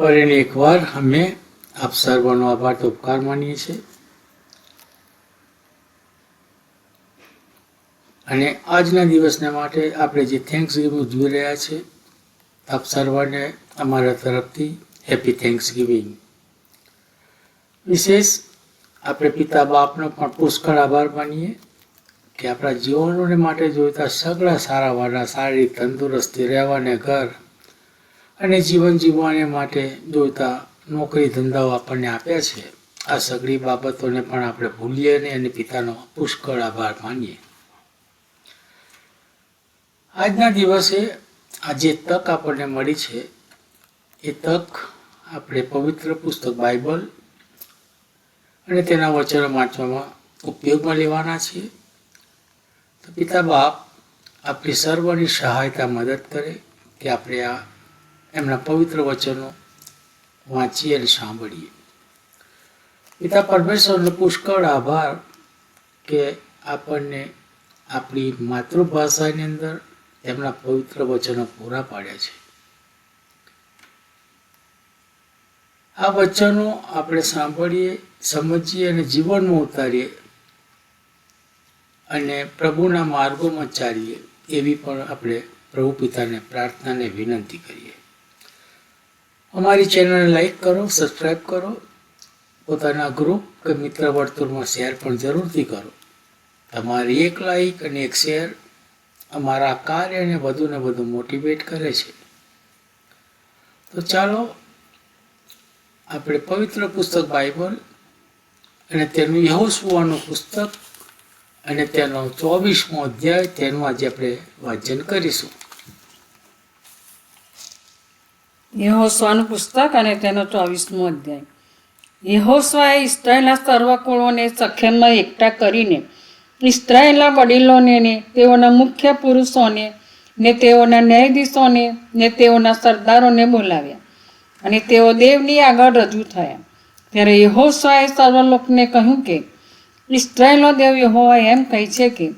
ફરીને એકવાર અમે આપ સર્વનો આભાર તો ઉપકાર માનીએ છીએ અને આજના દિવસને માટે આપણે જે થેન્ક્સ ગિવિંગ ઉજવી રહ્યા છે આપ સર્વને અમારા તરફથી હેપી થેન્ક્સ ગિવિંગ વિશેષ આપણે પિતા બાપનો પણ પુષ્કળ આભાર માનીએ કે આપણા જીવનોને માટે જોઈતા સગળા સારા વાળા શારીરિક તંદુરસ્તી રહેવાને ઘર અને જીવન જીવવાને માટે જોઈતા નોકરી ધંધાઓ આપણને આપ્યા છે. આ સગળી બાબતોને પણ આપણે ભૂલીએ અને પિતાનો પુષ્કળ આભાર માનીએ. આજના દિવસે આ જે તક આપણને મળી છે, એ તક આપણે પવિત્ર પુસ્તક બાઇબલ અને તેના વચનો વાંચવામાં ઉપયોગમાં લેવાના છીએ. તો પિતા બાપ, આપણી સર્વની સહાયતા મદદ કરે કે આપણે આ એમના પવિત્ર વચનો વાંચીએ અને સાંભળીએ. પિતા પરમેશ્વરનો પુષ્કળ આભાર કે આપણને આપણી માતૃભાષાની અંદર તેમના પવિત્ર વચનો પૂરા પાડ્યા છે. આ વચનો આપણે સાંભળીએ, સમજીએ અને જીવનમાં ઉતારીએ અને પ્રભુના માર્ગોમાં ચાલીએ એવી પણ આપણે પ્રભુ પિતાને પ્રાર્થનાને વિનંતી કરીએ. અમારી ચેનલને લાઈક કરો સબસ્ક્રાઈબ કરો. પોતાના ગ્રુપ કે મિત્ર વર્તુળમાં શેર પણ જરૂરથી કરો. તમારી એક લાઈક અને એક શેર અમારા કાર્યને વધુ ને વધુ મોટિવેટ કરે છે. તો ચાલો, આપણે પવિત્ર પુસ્તક બાઇબલ અને તેનું યહોસુવાનું પુસ્તક અને તેનો ચોવીસમો અધ્યાય તેનું આજે આપણે વાંચન કરીશું. યહોસ્વાનું પુસ્તક અને તેનો ચોવીસમો અધ્યાય. યહોસ્વાએ ઇસ્રાયેલના સર્વ કુળોને સખેમમાં એકઠા કરીને ઇસ્રાયેલના વડીલોને ને તેઓના મુખ્ય પુરુષોને ને તેઓના ન્યાયાધીશોને ને તેઓના સરદારોને બોલાવ્યા અને તેઓ દેવની આગળ રજૂ થયા. ત્યારે યહોસ્વાએ સર્વ લોકોને કહ્યું કે ઇસ્રાયેલનો દેવ યહોવા એમ કહે છે કે,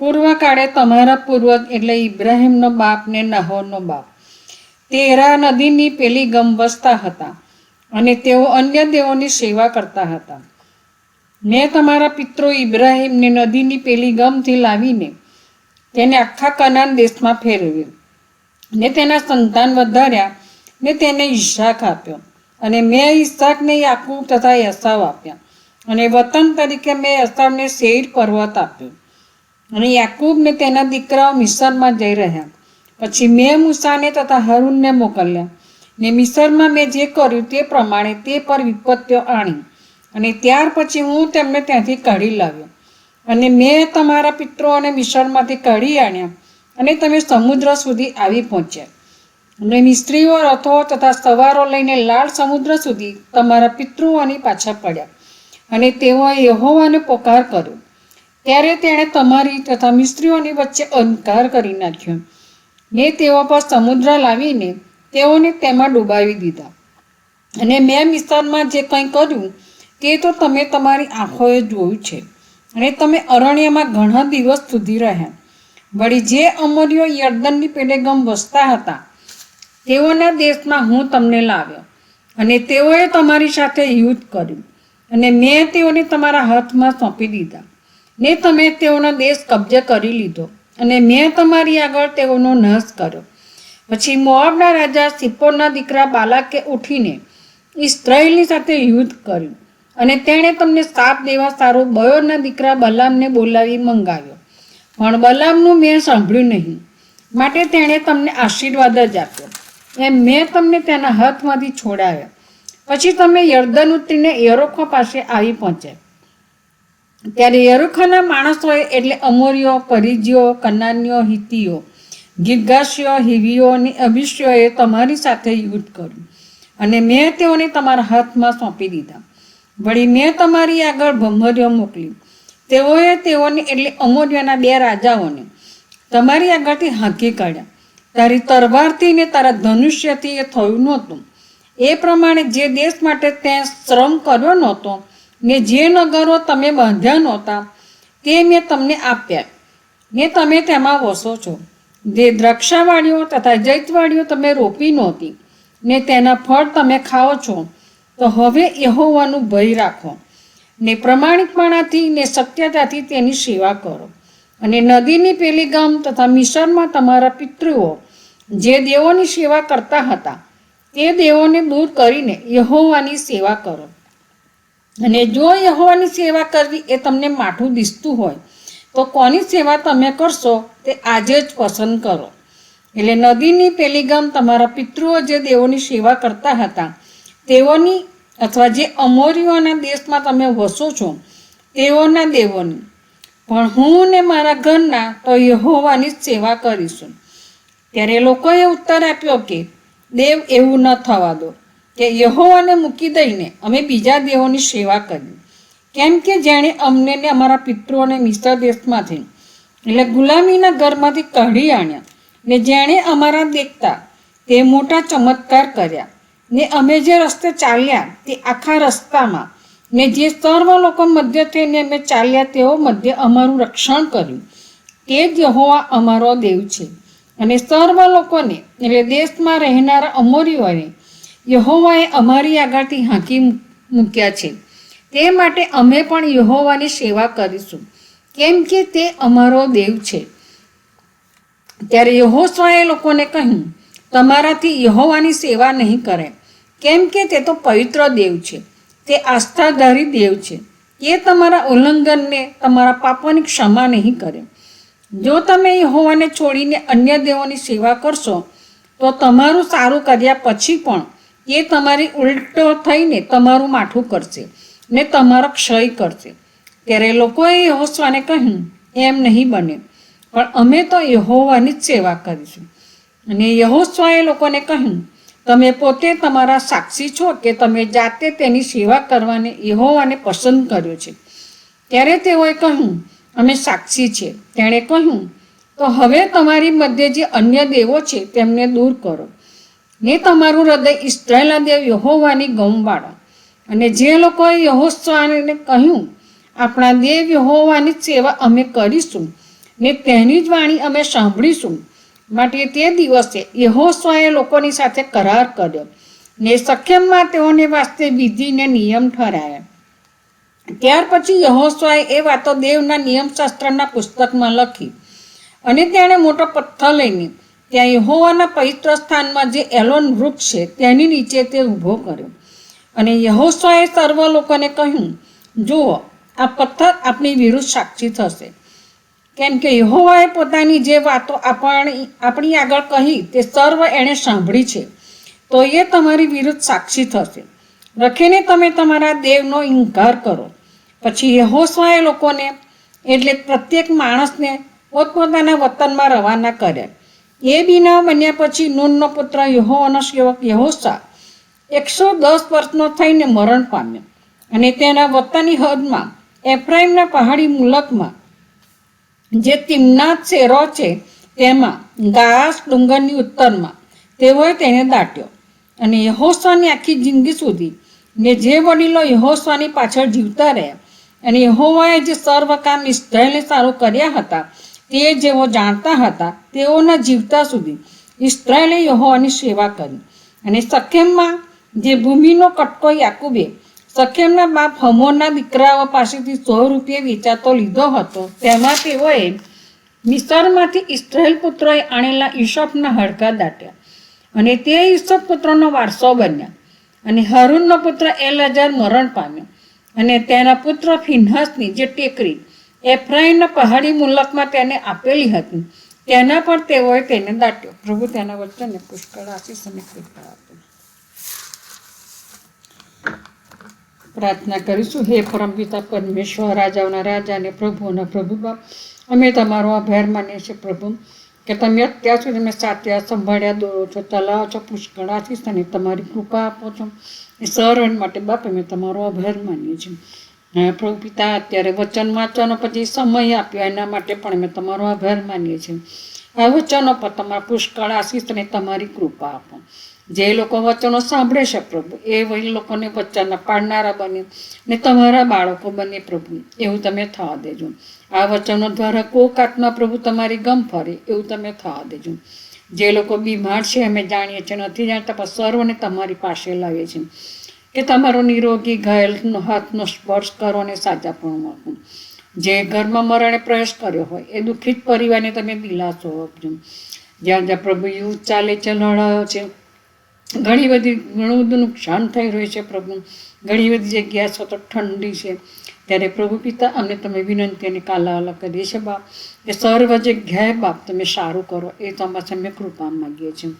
પૂર્વકાળે તમારા પૂર્વજ એટલે ઇબ્રાહિમનો બાપ ને નહોરનો બાપ તેરા નદીની પેલી ગમ વસતા હતા અને તેઓ અન્ય દેવોની સેવા કરતા હતા. મેં તમારા પિત્રો ઇબ્રાહીમને નદીની પેલી ગમથી લાવીને તેને આખા કનાન દેશમાં ફેરવ્યો ને તેના સંતાન વધાર્યા ને તેને ઈશાક આપ્યો અને મેં ઈશાકને યાકૂબ તથા યસાવ આપ્યા અને વતન તરીકે મેં યસાવને શેર પર્વત આપ્યો અને યાકૂબને તેના દીકરાઓ મિસરમાં જઈ રહ્યા. પછી મેં મૂસાને તથા હરુનને મોકલ્યા. ને મિસરમાં મેં જે કર્યું તે પ્રમાણે તે પર વિપત્તિઓ આણી અને ત્યાર પછી હું તેમને ત્યાંથી કાઢી લાવ્યો. અને મેં તમારા પિત્રોને મિસરમાંથી કાઢી આણ્યા અને તમે સમુદ્ર સુધી આવી પહોંચ્યા. અને મિસ્ત્રીઓ, રથો તથા સવારો લઈને લાલ સમુદ્ર સુધી તમારા પિતૃઓની પાછા પડ્યા. અને તેઓએ યહોવાને પોકાર કર્યો. ત્યારે તેણે તમારી તથા મિસ્ત્રીઓની વચ્ચે અંધકાર કરી નાખ્યો. ને તેઓ પર સમુદ્ર લાવીને તેઓને તેમાં ડૂબાવી દીધા. અને મેં વિસ્તારમાં જે કંઈ કર્યું, તે તો તમે તમારી આંખોએ જોયું છે. અને તમે અરણ્યમાં ઘણા દિવસ સુધી રહ્યા. વળી જે અમરીઓ યર્દનની પેલેગમ વસતા હતા, તેઓના દેશમાં હું તમને લાવ્યો. અને તેઓએ તમારી સાથે યુદ્ધ કર્યું. અને મેં તેઓને તમારા હાથમાં સોંપી દીધા. ને તમે તેઓનો દેશ કબજે કરી લીધો. અને મેં તમારી આગળ તેઓનો નાશ કર્યો. પછી મોઆબના રાજા સિપ્પોરના દીકરા બાલાકે ઉઠીને ઇસ્રાયેલની સાથે યુદ્ધ કર્યું અને તેણે તમને સાપ દેવા સારો બયોરના દીકરા બલામને બોલાવી મંગાવ્યો. પણ બલામનું મેં સાંભળ્યું નહીં. માટે તેણે તમને આશીર્વાદ જ આપ્યો. એમ મેં તમને તેના હાથમાંથી છોડાવ્યા. પછી તમે યર્દન ઉતરીને યરોખો પાસે આવી પહોંચ્યા. ત્યારે યરુખાના માણસોએ એટલે અમોરીઓ પરિજીઓ કનાનીઓ, હિતીઓ, ગિરગાશીઓ હિવીઓ અને અભિષ્યોએ તમારી સાથે યુદ્ધ કર્યું. અને મેં તેઓને તમારા હાથમાં સોંપી દીધા. વળી મેં તમારી આગળ ભમરીઓ મોકલી. તેઓએ તેઓને એટલે અમોરિયાના બે રાજાઓને તમારી આગળથી હાંકી કાઢ્યા. તારી તરવારથી ને તારા ધનુષ્યથી એ થયું નહોતું. એ પ્રમાણે જે દેશ માટે તે શ્રમ કર્યો નહોતો ને જે નગરો તમે બાંધ્યા નહોતા, તે મેં તમને આપ્યા. ને તમે તેમાં વસો છો. જે દ્રાક્ષાવાળીઓ તથા જૈતવાળીઓ તમે રોપી નહોતી, ને તેના ફળ તમે ખાઓ છો, તો હવે યહોવાનું ભય રાખો. ને પ્રમાણિકપણાથી ને સત્યતાથી તેની સેવા કરો. અને નદીની પેલી ગામ તથા મિશરમાં તમારા પિતૃઓ, જે દેવોની સેવા કરતા હતા, તે દેવોને દૂર કરીને યહોવાની સેવા કરો. અને જો યહોવાની સેવા કરવી એ તમને માઠું દિસતું હોય, તો કોની સેવા તમે કરશો તે આજે જ પસંદ કરો. એટલે નદીની પેલી ગામ તમારા પિતૃઓ જે દેવોની સેવા કરતા હતા, તેઓની અથવા જે અમોરીઓના દેશમાં તમે વસો છો, તેઓના દેવોની. પણ હું ને મારા ઘરના તો યહોવાની જ સેવા કરીશું. ત્યારે લોકોએ ઉત્તર આપ્યો કે, દેવ, એવું ન થવા દો. કે યહોવાને મૂકી દઈને અમે બીજા દેવોની સેવા કરી. કેમ કે જેણે અમને ને અમારા પિતૃઓને મિશ્ર દેશમાંથી, એટલે ગુલામીના ઘરમાંથી કાઢી આણ્યા ને જેણે અમારા દેખતા તે મોટા ચમત્કાર કર્યા ને અમે જે રસ્તે ચાલ્યા તે આખા રસ્તામાં ને જે સર્વ લોકો મધ્ય થઈને અમે ચાલ્યા તેઓ મધ્ય અમારું રક્ષણ કર્યું. તે જ યહોવા અમારો દેવ છે. અને સર્વ લોકોને, એટલે દેશમાં રહેનારા અમોરીઓને યહોવાએ અમારી આગળથી હાંકી મૂક્યા છે. તે માટે અમે પણ યહોવાની સેવા કરીશું. કેમ કે તે અમારો દેવ છે. ત્યારે યહોસ્વાએ લોકોને કહ્યું, તમારાથી યહોવાની સેવા નહીં કરે. કેમ કે તે તો પવિત્ર દેવ છે. તે આસ્થાધારી દેવ છે. એ તમારા ઉલ્લંઘનને, તમારા પાપોની ક્ષમા નહીં કરે. જો તમે યહોવાને છોડીને અન્ય દેવોની સેવા કરશો, તો તમારું સારું કર્યા પછી પણ એ તમારી ઉલટો થઈને તમારું માઠું કરશે ને તમારો ક્ષય કરશે. ત્યારે લોકોએ યહોસ્વાને કહ્યું, એમ નહીં બને. પણ અમે તો યહોવાની જ સેવા કરીશું. અને યહોસ્વાએ લોકોને કહ્યું, તમે પોતે તમારા સાક્ષી છો કે તમે જાતે તેની સેવા કરવાને યહોવાને પસંદ કર્યો છે. ત્યારે તેઓએ કહ્યું, અમે સાક્ષી છે. તેણે કહ્યું, તો હવે તમારી મધ્યે જે અન્ય દેવો છે તેમને દૂર કરો. ને તમારું હૃદય ઇસ્રાયેલના દેવ યહોવાની ગમવાળો અને જે લોકોએ યહોસ્વાને કહ્યું, આપણા દેવ યહોવાની સેવા અમે કરીશું ને તેની જ વાણી અમે સાંભળીશું. માટે તે દિવસે યહોસ્વાએ લોકોની સાથે કરાર કર્યો ને સખ્યમમાં તેઓને વાસ્તે વિધિને નિયમ ઠરાયા ત્યાર પછી યહોસ્વાએ એ વાતો દેવના નિયમશાસ્ત્રના પુસ્તકમાં લખી અને તેણે મોટો પથ્થર લઈને ત્યાં યહોવાના પવિત્ર સ્થાનમાં જે એલોન વૃક્ષ છે, તેની નીચે તે ઊભો કર્યો. અને યહોસ્વાએ સર્વ લોકોને કહ્યું, જુઓ, આ પથ્થર આપણી વિરુદ્ધ સાક્ષી થશે. કેમ કે યહોવાએ પોતાની જે વાતો આપણી આપણી આગળ કહી, તે સર્વ એણે સાંભળી છે. તો એ તમારી વિરુદ્ધ સાક્ષી થશે. રખીને તમે તમારા દેવનો ઇનકાર કરો. પછી યહોસ્વાએ લોકોને, એટલે પ્રત્યેક માણસને, પોતપોતાના વતનમાં રવાના કર્યા. એ બીના બન્યા પછી નૂનનો પુત્ર યહોવાનો સેવક યહોસા એકસો દસ વર્ષનો થઈને મરણ પામ્યો. અને તેના વતની હદમાં એફ્રાઇમના પહાડી મુલકમાં જે તિમનાથ શેરો છે તેમાં ગાસ ડુંગરની ઉત્તરમાં તેઓએ તેને દાટ્યો. અને યહોસાની આખી જિંદગી સુધી ને જે વડીલો યહોસ્વાની પાછળ જીવતા રહ્યા અને યહોવાએ જે સર્વ કામ ઇસ્રાયેલને સારું કર્યા હતા તે જેઓ જાણતા હતા તેઓના જીવતા સુધી ઇસ્રાયેલે યહોવાની સેવા કરી. અને સખેમમાં જે ભૂમિનો કટકો યાકુબે સખેમના બાપ હમોરના દીકરાઓ પાસેથી સો રૂપિયા વેચાતો લીધો હતો, તેમાં તેઓએ મિસરમાંથી ઇસ્રાયેલ પુત્રોએ આણેલા ઈશપના હડકા દાટ્યા અને તે ઈસપ પુત્રનો વારસો બન્યા અને હરુનનો પુત્ર એલજાર મરણ પામ્યો અને તેના પુત્ર ફિનહસની જે ટેકરી એફ્રાઈમના પહાડી મુલકમાં તેને આપેલી હતી તેના પર તેઓએ તેને દાટ્યો. પ્રભુ તેના વચનને પુષ્કળ આશીષ અને કૃપા આપે. પ્રાર્થના કરીશું, હે પરમપિતા પરમેશ્વર, રાજાઓના રાજા અને પ્રભુઓના પ્રભુ બાપ, અમે તમારો આભાર માનીએ છીએ પ્રભુ, કે તમે અત્યાર સુધી અમે સાત્યા સંભાળ્યા, દોરો છો, ચલાવો છો, પુષ્કળ આશીષ અને તમારી કૃપા આપો છો. એ સહરણ માટે બાપ, અમે તમારો આભાર માનીએ છીએ. હા પ્રભુ પિતા અત્યારે વચન વાંચવાનો પછી સમય આપ્યો, એના માટે પણ અમે તમારો આભાર માનીએ છીએ. આ વચનો પર તમારા પુષ્કળ આશીષ અને તમારી કૃપા આપો. જે લોકો વચનો સાંભળે છે પ્રભુ એ વહી લોકોને વચન પાડનારા બને ને તમારા બાળકો બને પ્રભુ, એવું તમે થવા દેજો. આ વચનો દ્વારા કોક આત્મા પ્રભુ તમારી ગમ ફરે, એવું તમે થવા દેજો. જે લોકો બીમાર છે, અમે જાણીએ છીએ, નથી જાણતા, પણ સર્વને તમારી પાસે લાવીએ છીએ. કે તમારો નિરોગી ઘાયલનો હાથનો સ્પર્શ કરો અને સાજાપણું આપો જે ઘરમાં મરણે પ્રવેશ કર્યો હોય, એ દુઃખિત પરિવારને તમે દિલાસો આપજો. જ્યાં જ્યાં પ્રભુ યુદ્ધ ચાલે છે, લડાયો છે ઘણી બધી ઘણું બધું નુકસાન થઈ રહ્યું છે પ્રભુ. ઘણી બધી જગ્યા તો ઠંડી છે. ત્યારે પ્રભુ પિતા, અમને તમે વિનંતી અને કાલાવાલા કરીએ છીએ બાપ. કે સર્વ જગ્યાએ બાપ તમે સારું કરો. એ તમારા અમે કૃપા માગીએ છીએ.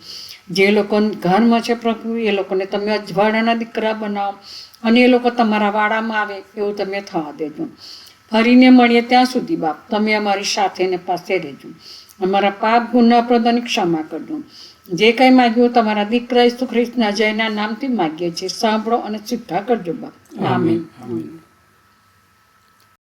જે લોકો ઘરમાં છે પ્રભુ, એ લોકોને તમે અજવાળાના દીકરા બનાવો અને એ લોકો તમારા વાડામાં આવે એવું તમે થવા દેજો. ફરીને મળીએ ત્યાં સુધી બાપ. તમે અમારી સાથે ને પાસે રહેજો. અમારા પાપ ગુના પ્રદાન ક્ષમા કરજો. જે કંઈ માગ્યું તમારા દીકરા ઈસુ ખ્રિસ્તના જયના નામથી માગીએ છીએ. સાંભળો અને સિદ્ધા કરજો બા. આમીન.